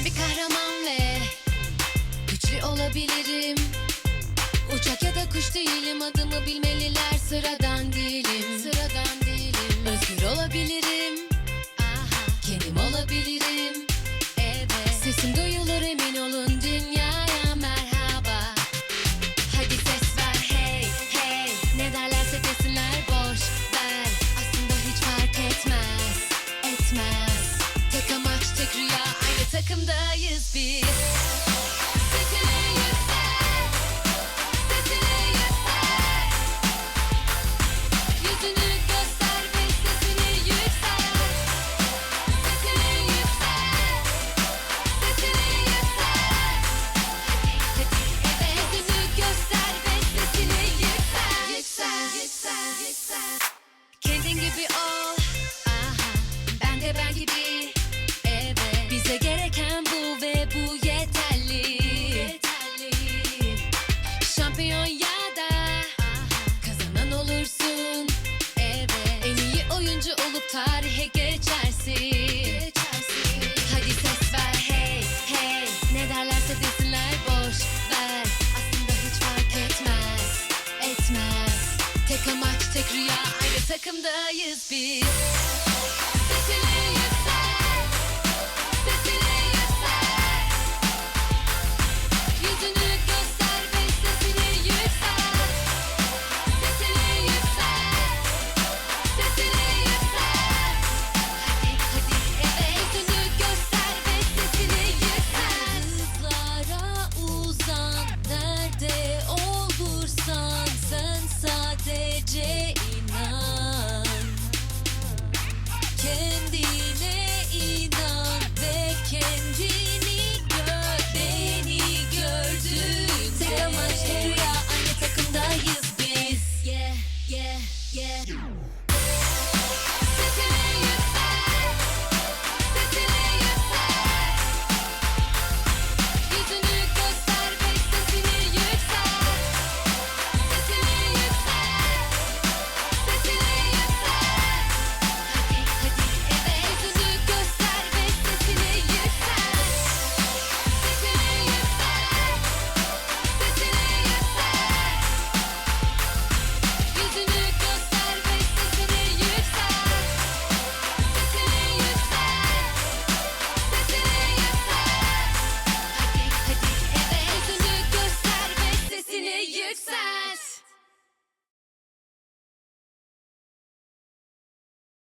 Ben bir kahraman ve güçlü olabilirim. Uçak ya da kuş değilim adımı bilmeliler sırada. be. Rüya. Aynı takımdayız biz. Bye.